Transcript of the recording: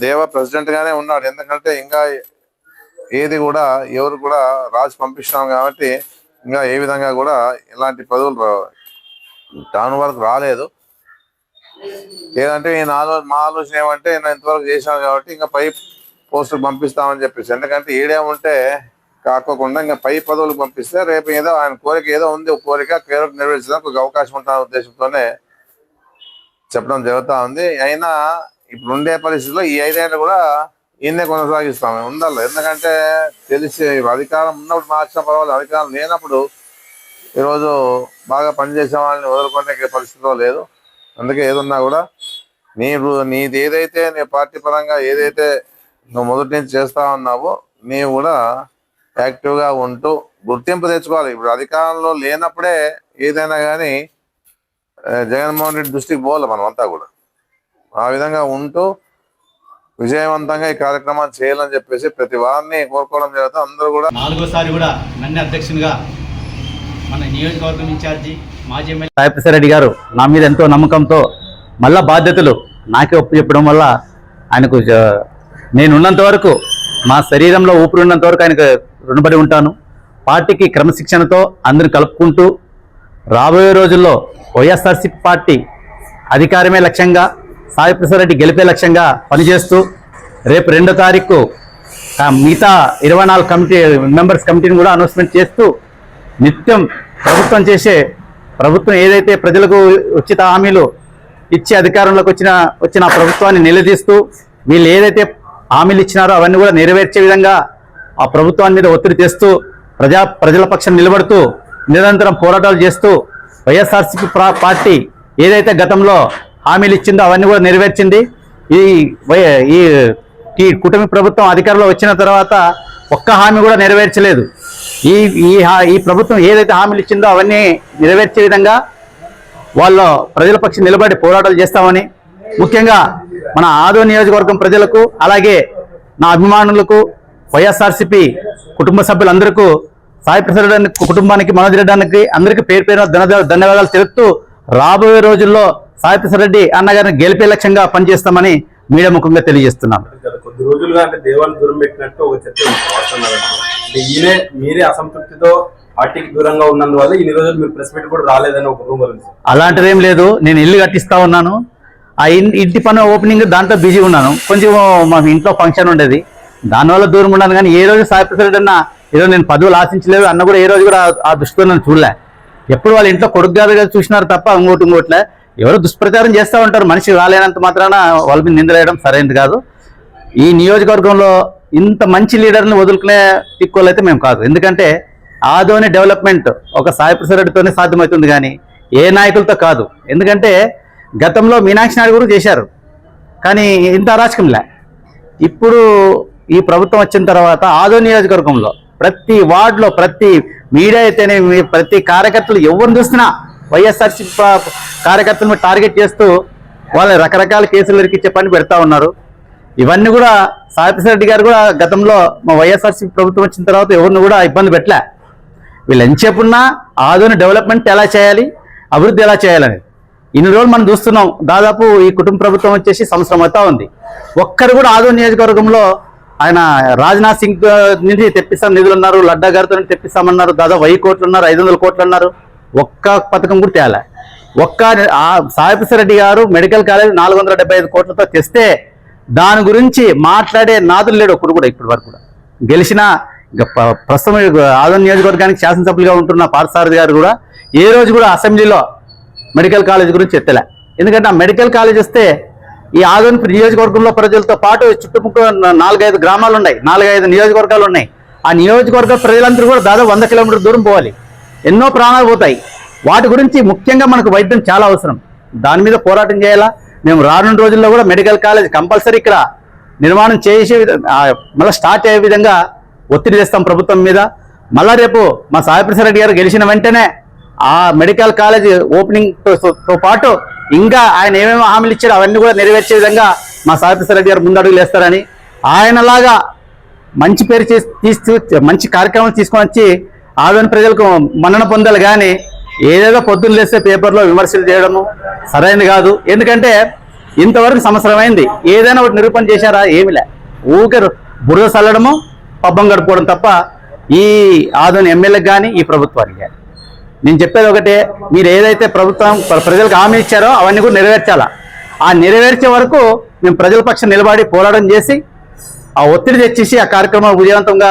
దేవ ప్రెసిడెంట్ గానే ఉన్నాడు. ఎందుకంటే ఇంకా ఏది కూడా ఎవరు కూడా రాజు పంపిస్తున్నాం కాబట్టి ఇంకా ఏ విధంగా కూడా ఇలాంటి పదవులు రా- వరకు రాలేదు. ఏదంటే నేను ఆలో మా ఆలోచన ఏమంటే నేను ఇంతవరకు చేశాను కాబట్టి ఇంకా పై పోస్టులు పంపిస్తామని చెప్పేసి. ఎందుకంటే ఈడే ఉంటే కాకోకుండా ఇంకా పై పదవులకు పంపిస్తే రేపు ఏదో ఆయన కోరిక ఏదో ఉంది. ఒక కోరిక కేవలం నెరవేర్చడానికి ఒక అవకాశం ఉంటున్న ఉద్దేశంతోనే చెప్పడం జరుగుతా ఉంది. అయినా ఇప్పుడు ఉండే పరిస్థితిలో ఈ ఐదేళ్ళు కూడా ఈయన్నే కొనసాగిస్తాం ఉండాలి. ఎందుకంటే తెలిసి అధికారం ఉన్నప్పుడు మార్చిన పర్వాలేదు. అధికారం లేనప్పుడు ఈరోజు బాగా పనిచేసే వాళ్ళని వదులుకునే పరిస్థితిలో లేదు. అందుకే ఏదున్నా కూడా నీవు నీది ఏదైతే నీ పార్టీ పరంగా ఏదైతే నువ్వు మొదటి నుంచి చేస్తా ఉన్నావో నీవు కూడా యాక్టివ్గా ఉంటూ గుర్తింపు తెచ్చుకోవాలి. ఇప్పుడు అధికారంలో లేనప్పుడే ఏదైనా కానీ జగన్మోహన్ రెడ్డి దృష్టికి పోవాలి మనం అంతా కూడా. ఆ విధంగా ఉంటూ విజయవంతంగా ఈ కార్యక్రమాన్ని చేయాలని చెప్పేసి ప్రతి వారిని కోరుకోవడం జరుగుతుంది. అందరూ కూడా నాలుగోసారి కూడా నన్ను అధ్యక్షునిగా మన నియోజకవర్గం ఇన్ఛార్జి మాజీ ఎమ్మెల్యే సాయిప్రసాద్ రెడ్డి గారు నా మీద ఎంతో నమ్మకంతో మళ్ళా బాధ్యతలు నాకే ఒప్పు చెప్పడం వల్ల ఆయనకు జ- నేను ఉన్నంత వరకు మా శరీరంలో ఊపిరి ఉన్నంత వరకు ఆయనకు రుణపడి ఉంటాను. పార్టీకి క్రమశిక్షణతో అందరిని కలుపుకుంటూ రాబోయే రోజుల్లో వైఎస్ఆర్సీపీ పార్టీ అధికారమే లక్ష్యంగా సాయిప్రసాద్ రెడ్డి గెలిపే లక్ష్యంగా పనిచేస్తూ రేపు రెండో తారీఖు మిగతా ఇరవై నాలుగు కమిటీ మెంబర్స్ కమిటీని కూడా అనౌన్స్మెంట్ చేస్తూ నిత్యం ప్రభుత్వం చేసే ప్రభుత్వం ఏదైతే ప్రజలకు ఉచిత హామీలు ఇచ్చి అధికారంలోకి వచ్చిన వచ్చిన ప్రభుత్వాన్ని నిలదీస్తూ వీళ్ళు ఏదైతే హామీలు ఇచ్చినారో అవన్నీ కూడా నెరవేర్చే విధంగా ఆ ప్రభుత్వాన్ని మీద ఒత్తిడి తెస్తూ ప్రజా ప్రజల పక్షం నిలబడుతూ నిరంతరం పోరాటాలు చేస్తూ వైఎస్ఆర్సీపీ పార్టీ ఏదైతే గతంలో హామీలు ఇచ్చిందో అవన్నీ కూడా నెరవేర్చింది. ఈ వై- ఈ ఈ కుటుంబ ప్రభుత్వం అధికారంలో వచ్చిన తర్వాత ఒక్క హామీ కూడా నెరవేర్చలేదు. ఈ ఈ హా- ఈ ప్రభుత్వం ఏదైతే హామీలు ఇచ్చిందో అవన్నీ నెరవేర్చే విధంగా వాళ్ళు ప్రజల పక్షం నిలబడి పోరాటాలు చేస్తామని ముఖ్యంగా మన ఆదో నియోజకవర్గం ప్రజలకు అలాగే నా అభిమానులకు వైఎస్ఆర్సీపీ కుటుంబ సభ్యులందరికీ సాయి ప్రసాద్ కుటుంబానికి మనోజ్ రెడ్డానికి అందరికీ పేరు పేరు ధన్యవాదాలు తెలుపుతూ రాబోయే రోజుల్లో సాయి ప్రసాద్ రెడ్డి అన్నగారిని గెలిపే లక్ష్యంగా పనిచేస్తామని మీడియా ముఖంగా తెలియజేస్తున్నాను గత కొద్ది రోజులుగా అంటే దేవాలు దూరం పెట్టినట్టు ఒక చర్చ ఈయనే మీరే అసంతృప్తితో పార్టీకి దూరంగా ఉన్నందువల్ల ఇన్ని రోజులు మీరు ప్రెస్ మీట్ కూడా రాలేదని ఒక రూమర్. అలాంటిదేం లేదు. నేను ఇల్లు కట్టిస్తా ఉన్నాను. ఆ ఇంటి పని ఓపెనింగ్ దాంట్లో బిజీ ఉన్నాను. కొంచెం మా ఇంట్లో ఫంక్షన్ ఉండేది. దానివల్ల దూరం ఉన్నాను కానీ ఏ రోజు సాయి ప్రసాద్ అన్న ఈరోజు నేను పదవులు ఆశించలేదు. అన్న కూడా ఏ రోజు కూడా ఆ- దృష్టితో నన్ను చూడలే. ఎప్పుడు వాళ్ళ ఇంట్లో కొడుకు గారు చూసినారు తప్ప ఇంకోటి ఇంకోట్లే. ఎవరు దుష్ప్రచారం చేస్తూ ఉంటారు మనిషి రాలేనంత మాత్రాన వాళ్ళ మీద నిందలేయడం సరైనది కాదు. ఈ నియోజకవర్గంలో ఇంత మంచి లీడర్ని వదులుకునే తిక్కోలైతే మేము కాదు. ఎందుకంటే ఆదోని డెవలప్మెంట్ ఒక సాయిప్రసాద్ రెడ్డితోనే సాధ్యమవుతుంది కానీ ఏ నాయకులతో కాదు. ఎందుకంటే గతంలో మీనాక్షి నాయుడు కూడా చేశారు. కానీ ఇంత అరాచకంలే. ఇప్పుడు ఈ ప్రభుత్వం వచ్చిన తర్వాత ఆదో నియోజకవర్గంలో ప్రతి వార్డులో ప్రతి మీడియా అయితేనే ప్రతి కార్యకర్తలు ఎవరిని చూస్తున్నా వైఎస్ఆర్సీ కార్యకర్తలను టార్గెట్ చేస్తూ వాళ్ళని రకరకాల కేసులు ఇరికిచ్చే పని పెడతా ఉన్నారు. ఇవన్నీ కూడా సాయిప్రసాద్ గారు కూడా గతంలో మా వైఎస్ఆర్సీ ప్రభుత్వం వచ్చిన తర్వాత ఎవరిని కూడా ఇబ్బంది పెట్టలే. వీళ్ళు ఎంతసేపున్నా ఆదోని డెవలప్మెంట్ ఎలా చేయాలి అభివృద్ధి ఎలా చేయాలని ఇన్ని రోజులు మనం చూస్తున్నాం దాదాపు ఈ కుటుంబ ప్రభుత్వం వచ్చేసి సంవత్సరం అవుతా ఉంది. ఒక్కరు కూడా ఆదో నియోజకవర్గంలో ఆయన రాజ్నాథ్ సింగ్ నుంచి తెప్పిస్తాం నిధులు ఉన్నారు లడ్డా గారితో తెప్పిస్తామన్నారు దాదాపు వెయ్యి కోట్లు ఉన్నారు ఐదు వందల కోట్లు అన్నారు. ఒక్క పథకం కూడా తేలే. ఒక్క ఆ రెడ్డి గారు మెడికల్ కాలేజ్ నాలుగు వందల డెబ్బై ఐదు కోట్లతో తెస్తే దాని గురించి మాట్లాడే నాదులు లేడు ఒక్కడు కూడా ఇప్పటి వరకు కూడా. గెలిచిన ప్రస్తుతం ఆదరణ నియోజకవర్గానికి శాసనసభ్యులుగా ఉంటున్న పార్థసారథి గారు కూడా ఏ రోజు కూడా అసెంబ్లీలో మెడికల్ కాలేజ్ గురించి ఎత్తలే. ఎందుకంటే ఆ మెడికల్ కాలేజ్ వస్తే ఈ ఆదోని నియోజకవర్గంలో ప్రజలతో పాటు చుట్టుముట్టు నాలుగైదు గ్రామాలు ఉన్నాయి నాలుగైదు నియోజకవర్గాలు ఉన్నాయి. ఆ నియోజకవర్గ ప్రజలందరూ కూడా దాదాపు వంద కిలోమీటర్ దూరం పోవాలి. ఎన్నో ప్రాణాలు పోతాయి. వాటి గురించి ముఖ్యంగా మనకు వైద్యం చాలా అవసరం. దాని మీద పోరాటం చేయాలా? మేము రానున్న రోజుల్లో కూడా మెడికల్ కాలేజ్ కంపల్సరీ ఇక్కడ నిర్మాణం చేసే మళ్ళీ స్టార్ట్ అయ్యే విధంగా ఒత్తిడి చేస్తాం ప్రభుత్వం మీద. మళ్ళా రేపు మా సాయిప్రసాద్ రెడ్డి గారు గెలిచిన వెంటనే ఆ మెడికల్ కాలేజ్ ఓపెనింగ్తో పాటు ఇంకా ఆయన ఏమేమి హామీలు ఇచ్చారో అవన్నీ కూడా నెరవేర్చే విధంగా మా సాయిప్రసాద్ రెడ్డి గారు ముందడుగులు వేస్తారని ఆయనలాగా మంచి పేరు చేసి తీసు మంచి కార్యక్రమాలు తీసుకొని వచ్చి ఆదోని ప్రజలకు మన్నన పొందాలి కానీ ఏదేదో పొద్దున్న లేస్తే పేపర్లో విమర్శలు చేయడము సరైనది కాదు. ఎందుకంటే ఇంతవరకు సంవత్సరమైంది. ఏదైనా ఒకటి నిరూపణ చేశారా? ఏమి లే. ఊకే బురద చల్లడము పబ్బం గడుపుకోవడం తప్ప ఈ ఆదోని ఎమ్మెల్యేకి కానీ ఈ ప్రభుత్వానికి కానీ నేను చెప్పేది ఒకటే మీరు ఏదైతే ప్రభుత్వం ప్రజలకు హామీ ఇచ్చారో అవన్నీ కూడా నెరవేర్చాలా? ఆ నెరవేర్చే వరకు మేము ప్రజల పక్షం నిలబడి పోరాటం చేసి ఆ ఒత్తిడి తెచ్చేసి ఆ కార్యక్రమం విజయవంతంగా